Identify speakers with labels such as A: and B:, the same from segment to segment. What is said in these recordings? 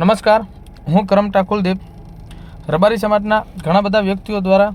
A: નમસ્કાર, હું કરમટા કુલદીપ રબારી સમાજના ઘણા બધા વ્યક્તિઓ દ્વારા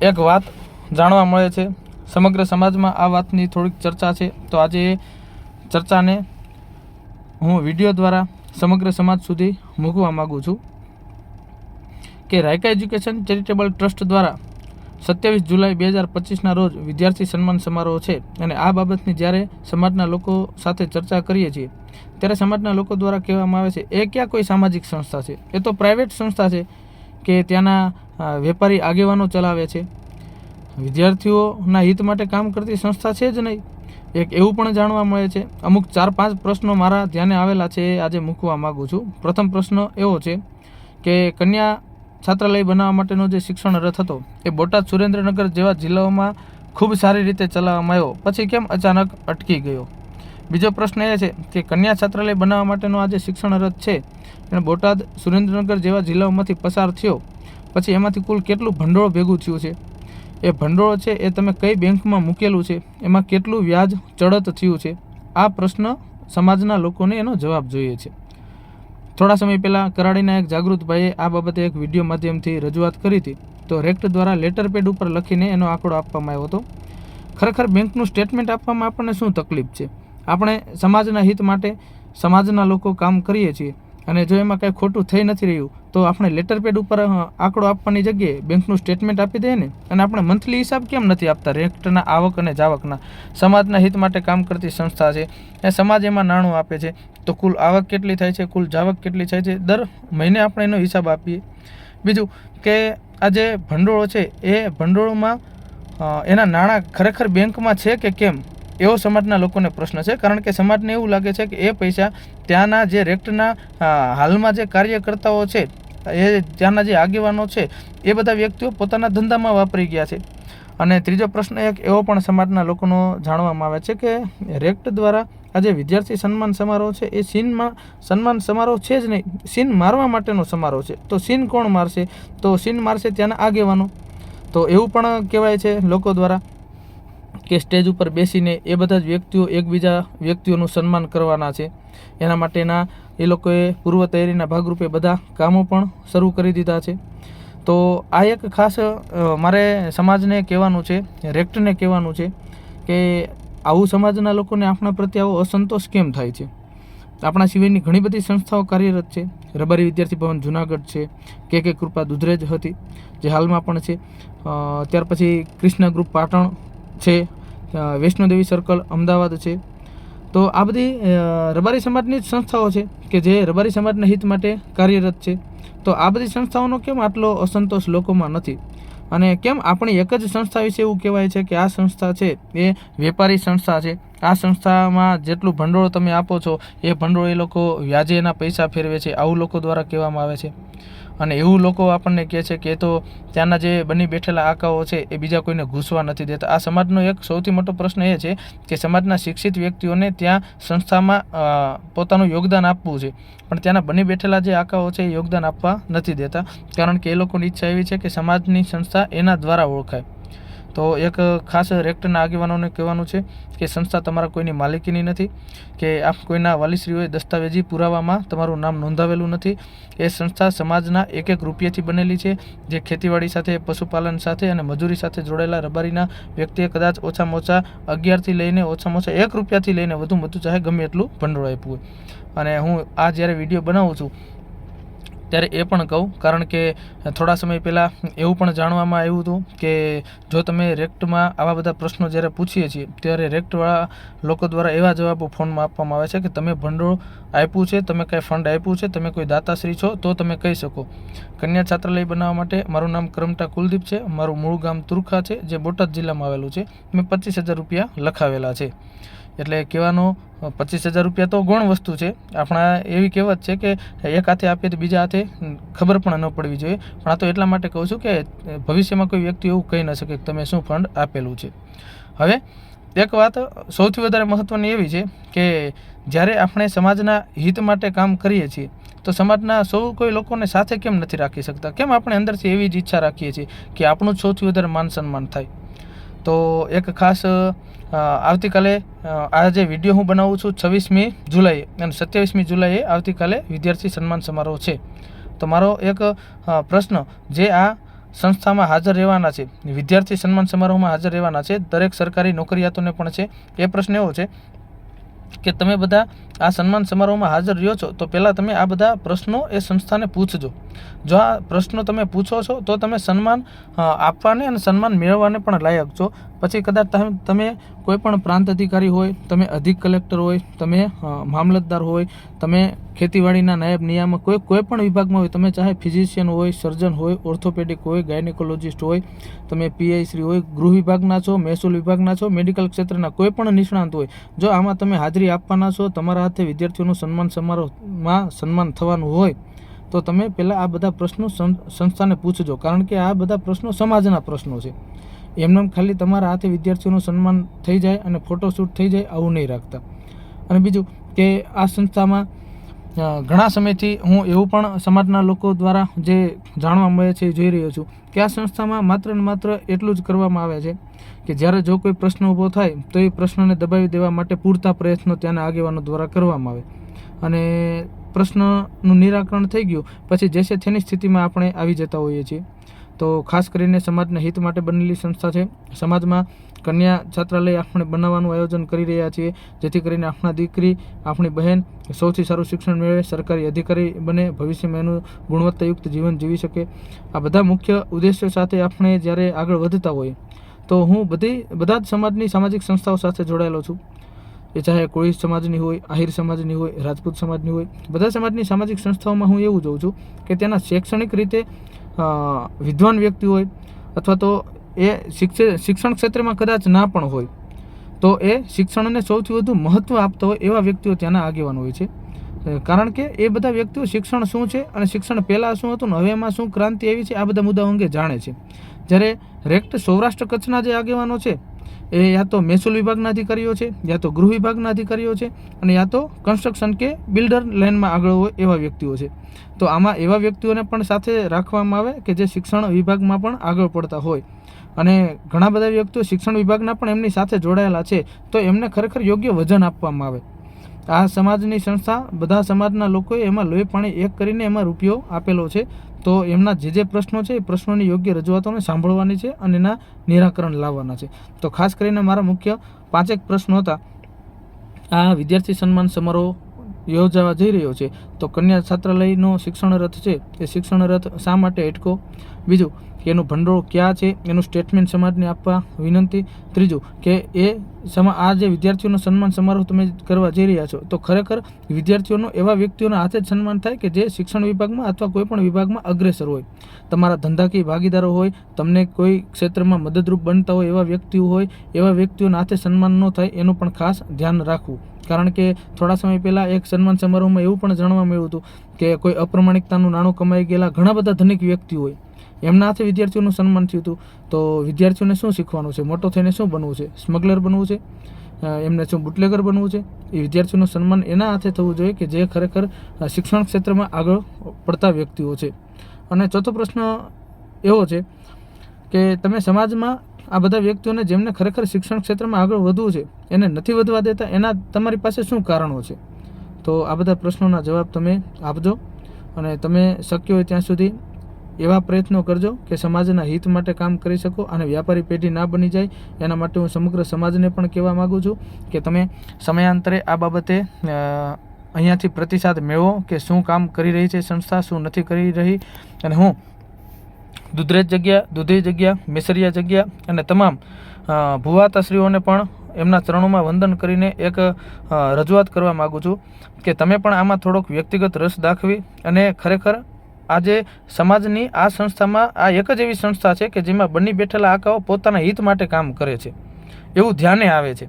A: એક વાત જાણવા મળે છે. સમગ્ર સમાજમાં આ વાતની થોડીક ચર્ચા છે. તો આજે એ ચર્ચાને હું વીડિયો દ્વારા સમગ્ર સમાજ સુધી મૂકવા માગું છું કે રાયકા એજ્યુકેશન ચેરિટેબલ ટ્રસ્ટ દ્વારા સત્યાવીસ જુલાઈ બે હજાર પચીસના રોજ વિદ્યાર્થી સન્માન સમારોહ છે અને આ બાબતની જ્યારે સમાજના લોકો સાથે ચર્ચા કરીએ છીએ, ત્યારે સમાજના લોકો દ્વારા કહેવામાં આવે છે, એ ક્યાં કોઈ સામાજિક સંસ્થા છે? એ તો પ્રાઇવેટ સંસ્થા છે કે ત્યાંના વેપારી આગેવાનો ચલાવે છે. વિદ્યાર્થીઓના હિત માટે કામ કરતી સંસ્થા છે જ નહીં. એક એવું પણ જાણવા મળે છે, અમુક ચાર પાંચ પ્રશ્નો મારા ધ્યાને આવેલા છે, એ આજે મૂકવા માગું છું. પ્રથમ પ્રશ્ન એવો છે કે, કન્યા છાત્રાલય બનાવવા માટેનો જે શિક્ષણ રથ હતો, એ બોટાદ સુરેન્દ્રનગર જેવા જિલ્લાઓમાં ખૂબ સારી રીતે ચલાવવામાં આવ્યો. પછી કેમ અચાનક અટકી ગયો? બીજો પ્રશ્ન એ છે કે કન્યા છાત્રાલય બનાવવા માટેનો આ જે શિક્ષણ રથ છે, એને બોટાદ સુરેન્દ્રનગર જેવા જિલ્લાઓમાંથી પસાર થયો. પછી એમાંથી કુલ કેટલું ભંડોળ ભેગું થયું છે? એ ભંડોળ છે એ તમે કઈ બેંકમાં મૂકેલું છે? એમાં કેટલું વ્યાજ ચડત થયું છે? આ પ્રશ્ન સમાજના લોકોને એનો જવાબ જોઈએ છે. થોડા સમય પહેલાં કરાડીના એક જાગૃતભાઈએ આ બાબતે એક વીડિયો માધ્યમથી રજૂઆત કરી હતી. તો રેક્ટ દ્વારા લેટર પેડ ઉપર લખીને એનો આંકડો આપવામાં આવ્યો હતો. ખરેખર બેંકનું સ્ટેટમેન્ટ આપવામાં આપણને શું તકલીફ છે? આપણે સમાજના હિત માટે, સમાજના લોકો કામ કરીએ છીએ. અને જો એમાં કાંઈ ખોટું થઈ નથી રહ્યું, તો આપણે લેટર પેડ ઉપર આંકડો આપવાની જગ્યાએ બેંકનું સ્ટેટમેન્ટ આપી દઈએ ને. અને આપણે મંથલી હિસાબ કેમ નથી આપતા? રેક્ટના આવક અને જાવકના. સમાજના હિત માટે કામ કરતી સંસ્થા છે. એ સમાજ એમાં નાણું આપે છે. તો કુલ આવક કેટલી થાય છે? કુલ જાવક કેટલી થાય છે? દર મહિને આપણે એનો હિસાબ આપીએ. બીજું કે આ જે ભંડોળો છે, એ ભંડોળમાં એના નાણાં ખરેખર બેંકમાં છે કે કેમ? એવો સમાજના લોકોને પ્રશ્ન છે. કારણ કે સમાજને એવું લાગે છે કે એ પૈસા ત્યાંના જે રેક્ટના હાલમાં જે કાર્યકર્તાઓ છે, એ ત્યાંના જે આગેવાનો છે, એ બધા વ્યક્તિઓ પોતાના ધંધામાં વાપરી ગયા છે. અને ત્રીજો પ્રશ્ન એક, એવો પણ સમાજના લોકોનો જાણવામાં આવે છે કે રેક્ટ દ્વારા આજે વિદ્યાર્થી સન્માન સમારોહ છે, એ સીનમાં સન્માન સમારોહ છે જ નહીં, સીન મારવા માટેનો સમારોહ છે. તો સીન કોણ મારશે? તો સીન મારશે ત્યાંના આગેવાનો. તો એવું પણ કહેવાય છે લોકો દ્વારા. કે સ્ટેજ ઉપર બેસીને એ બધા જ વ્યક્તિઓ એકબીજા વ્યક્તિઓનું સન્માન કરવાના છે. એના માટેના એ લોકોએ પૂર્વ તૈયારીના ભાગરૂપે બધા કામો પણ શરૂ કરી દીધા છે. તો આ એક ખાસ મારે સમાજને કહેવાનું છે, રેક્ટને કહેવાનું છે કે આવું સમાજના લોકોને આપણા પ્રત્યે આવો અસંતોષ કેમ થાય છે? આપણા સિવાયની ઘણી બધી સંસ્થાઓ કાર્યરત છે. રબારી વિદ્યાર્થી ભવન જુનાગઢ છે. કે કે કૃપા દુધરેજ હતી, જે હાલમાં પણ છે. ત્યાર પછી કૃષ્ણ ગ્રુપ પાટણ છે. વૈષ્ણોદેવી સર્કલ અમદાવાદ છે. તો આ બધી રબારી સમાજની જ સંસ્થાઓ છે કે જે રબારી સમાજના હિત માટે કાર્યરત છે. તો આ બધી સંસ્થાઓનો કેમ આટલો અસંતોષ લોકોમાં નથી? અને કેમ આપણી એક જ સંસ્થા વિશે એવું કહેવાય છે કે આ સંસ્થા છે એ વેપારી સંસ્થા છે? આ સંસ્થામાં જેટલું ભંડોળ તમે આપો છો, એ ભંડોળ એ લોકો વ્યાજે એના પૈસા ફેરવે છે, આવું લોકો દ્વારા કહેવામાં આવે છે. અને એવું લોકો આપણને કહે છે કે તો ત્યાંના જે બની બેઠેલા આકાઓ છે, એ બીજા કોઈને ઘૂસવા નથી દેતા. આ સમાજનો એક સૌથી મોટો પ્રશ્ન એ છે કે સમાજના શિક્ષિત વ્યક્તિઓને ત્યાં સંસ્થામાં પોતાનું યોગદાન આપવું છે. પણ ત્યાંના બની બેઠેલા જે આકાઓ છે, એ યોગદાન આપવા નથી દેતા. કારણ કે એ લોકોની ઈચ્છા એવી છે કે સમાજની સંસ્થા એના દ્વારા ઓળખાય. તો એક ખાસ રેક્ટના આગેવાનોને કહેવાનું છે કે સંસ્થા તમારા કોઈની માલિકીની નથી, કે આપ કોઈના વાલીશ્રીઓએ દસ્તાવેજી પુરાવામાં તમારું નામ નોંધાવેલું નથી. એ સંસ્થા સમાજના એક એક રૂપિયાથી બનેલી છે, જે ખેતીવાડી સાથે, પશુપાલન સાથે અને મજૂરી સાથે જોડાયેલા રબારીના વ્યક્તિએ કદાચ ઓછામાં ઓછા અગિયારથી લઈને ઓછામાં ઓછા એક રૂપિયાથી લઈને વધુ વધુ ચાહે ગમે એટલું ભંડોળ આપ્યું હોય. અને હું આ જ્યારે વીડિયો બનાવું છું ત્યારે એ પણ કહું, કારણ કે થોડા સમય પહેલાં એવું પણ જાણવામાં આવ્યું હતું કે જો તમે રેક્ટમાં આવા બધા પ્રશ્નો જ્યારે પૂછીએ છીએ, ત્યારે રેક્ટવાળા લોકો દ્વારા એવા જવાબો ફોનમાં આપવામાં આવે છે કે તમે ભંડોળ આપ્યું છે, તમે કાંઈ ફંડ આપ્યું છે, તમે કોઈ દાતાશ્રી છો, તો તમે કહી શકો. કન્યા છાત્રાલય બનાવવા માટે મારું નામ કરમટા કુલદીપ છે, મારું મૂળ ગામ તુરખા છે, જે બોટાદ જિલ્લામાં આવેલું છે. મેં પચીસ હજાર રૂપિયા લખાવેલા છે. એટલે કહેવાનો પચીસ હજાર રૂપિયા તો ગૌણ વસ્તુ છે. આપણા એવી કહેવત છે કે એક હાથે આપીએ તો બીજા હાથે ખબર પણ ન પડવી જોઈએ. પણ આ તો એટલા માટે કહું છું કે ભવિષ્યમાં કોઈ વ્યક્તિ એવું કહી ન શકે કે તમે શું ફંડ આપેલું છે. હવે, એક વાત સૌથી વધારે મહત્ત્વની એવી છે કે જ્યારે આપણે સમાજના હિત માટે કામ કરીએ છીએ, તો સમાજના સૌ કોઈ લોકોને સાથે કેમ નથી રાખી શકતા? કેમ આપણે અંદરથી એવી જ ઈચ્છા રાખીએ છીએ કે આપણું જ સૌથી વધારે માન સન્માન થાય? તો એક ખાસ આવતીકાલે આ જે વીડિયો હું બનાવું છું છવ્વીસમી જુલાઈએ, અને સત્યાવીસમી જુલાઈએ આવતીકાલે વિદ્યાર્થી સન્માન સમારોહ છે. તો મારો એક પ્રશ્ન, જે આ સંસ્થામાં હાજર રહેવાના છે, વિદ્યાર્થી સન્માન સમારોહમાં હાજર રહેવાના છે, દરેક સરકારી નોકરિયાતોને પણ છે, એ પ્રશ્ન એવો છે કે તમે બધા આ સન્માન સમારોહમાં હાજર રહ્યો છો, તો પહેલાં તમે આ બધા પ્રશ્નો એ સંસ્થાને પૂછજો. જો આ પ્રશ્નો તમે પૂછો છો, તો તમે સન્માન આપવાને અને સન્માન મેળવવાને પણ લાયક છો. પછી કદાચ તમે કોઈ પણ પ્રાંત અધિકારી હોય, તમે અધિક કલેક્ટર હોય, તમે મામલતદાર હોય, તમે ખેતીવાડીના નાયબ નિયામક હોય, કોઈ પણ વિભાગમાં હોય, તમે ચાહે ફિઝિશિયન હોય સર્જન હોય ઓર્થોપેડિક હોય ગાયનેકોલોજિસ્ટ હોય, તમે પીઆઈ શ્રી હોય, ગૃહ વિભાગના છો, મહેસૂલ વિભાગના છો મેડિકલ ક્ષેત્રના કોઈ પણ નિષ્ણાંત હોય, જો આમાં તમે હાજરી આપવાના છો, તમારા હાથે વિદ્યાર્થીઓનું સન્માન સમારોહમાં સન્માન થવાનું હોય, તો તમે પહેલાં આ બધા પ્રશ્નો સંસ્થાને પૂછજો, કારણ કે આ બધા પ્રશ્નો સમાજના પ્રશ્નો છે. એમને ખાલી તમારા હાથે વિદ્યાર્થીઓનું સન્માન થઈ જાય અને ફોટોશૂટ થઈ જાય, આવું નહીં રાખતા. અને બીજું કે આ સંસ્થામાં ઘણા સમયથી હું એવું પણ સમાજના લોકો દ્વારા જે જાણવા મળે છે એ જોઈ રહ્યો છું કે આ સંસ્થામાં માત્ર ને માત્ર એટલું જ કરવામાં આવે છે કે જ્યારે જો કોઈ પ્રશ્ન ઊભો થાય તો એ પ્રશ્નને દબાવી દેવા માટે પૂરતા પ્રયત્નો ત્યાંના આગેવાનો દ્વારા કરવામાં આવે. અને પ્રશ્નનું નિરાકરણ થઈ ગયું, પછી જે છે તેની સ્થિતિમાં આપણે આવી જતા હોઈએ છીએ. તો ખાસ કરીને સમાજના હિત માટે બનેલી સંસ્થા છે. સમાજમાં કન્યા છાત્રાલય આપણે બનાવવાનું આયોજન કરી રહ્યા છીએ. જેથી કરીને આપણા દીકરી, આપણી બહેન સૌથી સારું શિક્ષણ મેળવે, સરકારી અધિકારી બને, ભવિષ્યમાં એનું ગુણવત્તાયુક્ત જીવન જીવી શકે. આ બધા મુખ્ય ઉદ્દેશ્યો સાથે આપણે જ્યારે આગળ વધતા હોઈએ તો હું બધી, બધા જ સમાજની સામાજિક સંસ્થાઓ સાથે જોડાયેલો છું. એ ચાહે કોળી સમાજની હોય, આહિર સમાજની હોય, રાજપૂત સમાજની હોય, બધા સમાજની સામાજિક સંસ્થાઓમાં હું એવું જોઉં છું કે તેના શૈક્ષણિક રીતે વિદ્વાન વ્યક્તિ હોય, અથવા તો એ શિક્ષ શિક્ષણ ક્ષેત્રમાં કદાચ ના પણ હોય, તો એ શિક્ષણને સૌથી વધુ મહત્ત્વ આપતા હોય એવા વ્યક્તિઓ ત્યાંના આગેવાન હોય છે. કારણ કે એ બધા વ્યક્તિઓ શિક્ષણ શું છે અને શિક્ષણ પહેલાં શું હતું ને હવે એમાં શું ક્રાંતિ આવી છે, આ બધા મુદ્દાઓ અંગે જાણે છે. જ્યારે રેક્ટ સૌરાષ્ટ્ર કચ્છના જે આગેવાનો છે, એ યા તો મહેસૂલ વિભાગના અધિકારીઓ છે, યા તો ગૃહ વિભાગના અધિકારીઓ છે અને યા તો કન્સ્ટ્રક્શન કે બિલ્ડર લાઇનમાં આગળ હોય એવા વ્યક્તિઓ છે. તો આમાં એવા વ્યક્તિઓને પણ સાથે રાખવામાં આવે કે જે શિક્ષણ વિભાગમાં પણ આગળ પડતા હોય. અને ઘણા બધા વ્યક્તિઓ શિક્ષણ વિભાગના પણ એમની સાથે જોડાયેલા છે, તો એમને ખરેખર યોગ્ય વજન આપવામાં આવે. આ સમાજની સંસ્થા બધા સમાજના લોકોએ એમાં લોહી પાણી એક કરીને એમાં રૂપિયો આપેલો છે, તો એમના જે જે પ્રશ્નો છે એ પ્રશ્નોની યોગ્ય રજૂઆતોને સાંભળવાની છે અને એના નિરાકરણ લાવવાના છે. તો ખાસ કરીને મારા મુખ્ય પાંચેક પ્રશ્નો હતા. આ વિદ્યાર્થી સન્માન સમારોહ યોજાવા જઈ રહ્યો છે, તો કન્યા છાત્રાલયનો શિક્ષણ રથ છે, એ શિક્ષણ રથ શા માટે અટકો બીજું કે એનું ભંડોળ ક્યાં છે? એનું સ્ટેટમેન્ટ સમાજને આપવા વિનંતી. ત્રીજું, કે એ સમા, આ જે વિદ્યાર્થીઓનો સન્માન સમારોહ તમે કરવા જઈ રહ્યા છો, તો ખરેખર વિદ્યાર્થીઓનો એવા વ્યક્તિઓના હાથે જ સન્માન થાય કે જે શિક્ષણ વિભાગમાં અથવા કોઈ પણ વિભાગમાં અગ્રેસર હોય. તમારા ધંધાકીય ભાગીદારો હોય, તમને કોઈ ક્ષેત્રમાં મદદરૂપ બનતા હોય એવા વ્યક્તિઓ હોય, એવા વ્યક્તિઓના હાથે સન્માન ન થાય એનું પણ ખાસ ધ્યાન રાખવું. કારણ કે થોડા સમય પહેલાં એક સન્માન સમારોહમાં એવું પણ જાણવા મળ્યું હતું કે કોઈ અપ્રમાણિકતાનું નાણું કમાઈ ગયેલા ઘણા બધા ધનિક વ્યક્તિઓ હોય. એમના હાથે વિદ્યાર્થીઓનું સન્માન થયું હતું. તો વિદ્યાર્થીઓને શું શીખવાનું છે? મોટો થઈને શું બનવું છે? સ્મગલર બનવું છે? એમને શું બુટલેગર બનવું છે? એ વિદ્યાર્થીઓનું સન્માન એના હાથે થવું જોઈએ કે જે ખરેખર શિક્ષણ ક્ષેત્રમાં આગળ પડતા વ્યક્તિઓ છે. અને ચોથો પ્રશ્ન એવો છે કે તમે સમાજમાં આ બધા વ્યક્તિઓને જેમને ખરેખર શિક્ષણ ક્ષેત્રમાં આગળ વધવું છે, એને નથી વધવા દેતા, એના તમારી પાસે શું કારણો છે? તો આ બધા પ્રશ્નોના જવાબ તમે આપજો. અને તમે શક્ય હોય ત્યાં સુધી એવા પ્રયત્નો કરજો કે સમાજના હિત માટે કામ કરી શકો અને વ્યાપારી પેઢી ના બની જાય. એના માટે હું સમગ્ર સમાજને પણ કહેવા માગું છું કે તમે સમયાંતરે આ બાબતે અહીંયાથી પ્રતિસાદ મેળવો કે શું કામ કરી રહી છે સંસ્થા, શું નથી કરી રહી. અને હું દુધરેજ જગ્યા દુધઈ જગ્યા, મેસરિયા જગ્યા અને તમામ ભુવાતાશ્રીઓને પણ એમના ચરણોમાં વંદન કરીને એક રજૂઆત કરવા માગું છું કે તમે પણ આમાં થોડોક વ્યક્તિગત રસ દાખવી અને ખરેખર આજે સમાજની આ સંસ્થામાં આ એક જ એવી સંસ્થા છે કે જેમાં બની બેઠેલા આકાઓ પોતાના હિત માટે કામ કરે છે. એવું ધ્યાને આવે છે.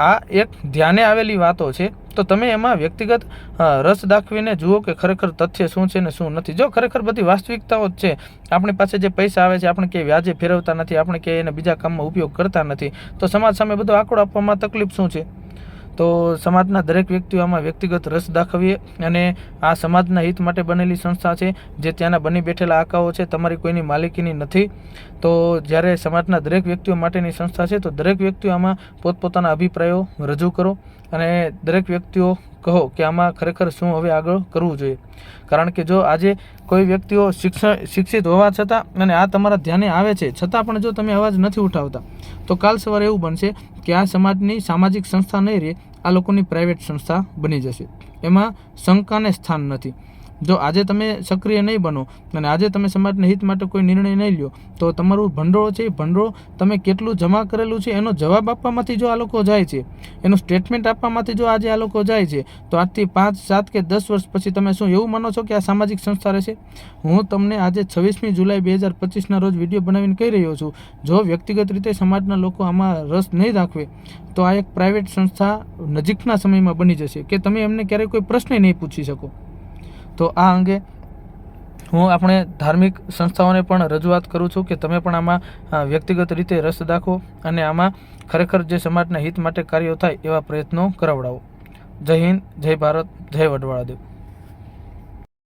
A: આ એક ધ્યાને આવેલી વાતો છે. તો તમે એમાં વ્યક્તિગત રસ દાખવીને જુઓ કે ખરેખર તથ્ય શું છે ને શું નથી. જો ખરેખર બધી વાસ્તવિકતાઓ જ છે, આપણી પાસે જે પૈસા આવે છે, આપણે ક્યાંય વ્યાજે ફેરવતા નથી, આપણે ક્યાંય એને બીજા કામમાં ઉપયોગ કરતા નથી, તો સમાજ સામે બધો આંકડો આપવામાં તકલીફ શું છે? તો સમાજના દરેક વ્યક્તિઓ આમાં વ્યક્તિગત રસ દાખવીએ અને આ સમાજના હિત માટે બનેલી સંસ્થા છે, જે ત્યાંના બની બેઠેલા આકાઓ છે, તમારી કોઈની માલિકીની નથી. તો જ્યારે સમાજના દરેક વ્યક્તિઓ માટેની સંસ્થા છે, તો દરેક વ્યક્તિઓ આમાં પોતપોતાના અભિપ્રાયો રજૂ કરો. અને દરેક વ્યક્તિઓ કહો કે આમાં ખરેખર શું હવે આગળ કરવું જોઈએ. કારણ કે જો આજે કોઈ વ્યક્તિઓ શિક્ષણ, શિક્ષિત હોવા છતાં અને આ તમારા ધ્યાને આવે છે, છતાં પણ જો તમે અવાજ નથી ઉઠાવતા, તો કાલ સવારે એવું બનશે કે આ સમાજની સામાજિક સંસ્થા નહીં રહે, આ લોકોની પ્રાઇવેટ સંસ્થા બની જશે. એમાં શંકાને સ્થાન નથી. જો આજે તમે સક્રિય નહીં બનો અને આજે તમે સમાજના હિત માટે કોઈ નિર્ણય નહીં લ્યો, તો તમારું ભંડોળ છે, એ ભંડોળ તમે કેટલું જમા કરેલું છે, એનો જવાબ આપવામાંથી જો આ લોકો જાય છે, એનું સ્ટેટમેન્ટ આપવામાંથી જો આજે આ લોકો જાય છે, તો આજથી પાંચ, સાત કે દસ વર્ષ પછી તમે શું એવું માનો છો કે આ સામાજિક સંસ્થા રહેશે? હું તમને આજે છવ્વીસમી જુલાઈ બે હજાર પચીસના રોજ વીડિયો બનાવીને કહી રહ્યો છું, જો વ્યક્તિગત રીતે સમાજના લોકો આમાં રસ નહીં રાખવે, તો આ એક પ્રાઇવેટ સંસ્થા નજીકના સમયમાં બની જશે, કે તમે એમને ક્યારેય કોઈ પ્રશ્ન નહીં પૂછી શકો. તો આ અંગે હું આપણે ધાર્મિક સંસ્થાઓને પણ રજૂઆત કરું છું કે તમે પણ આમાં વ્યક્તિગત રીતે રસ દાખવો અને આમાં ખરેખર જે સમાજના હિત માટે કાર્યો થાય એવા પ્રયત્નો કરાવડાવો. જય હિન્દ, જય ભારત, જય વડવાળા દેવ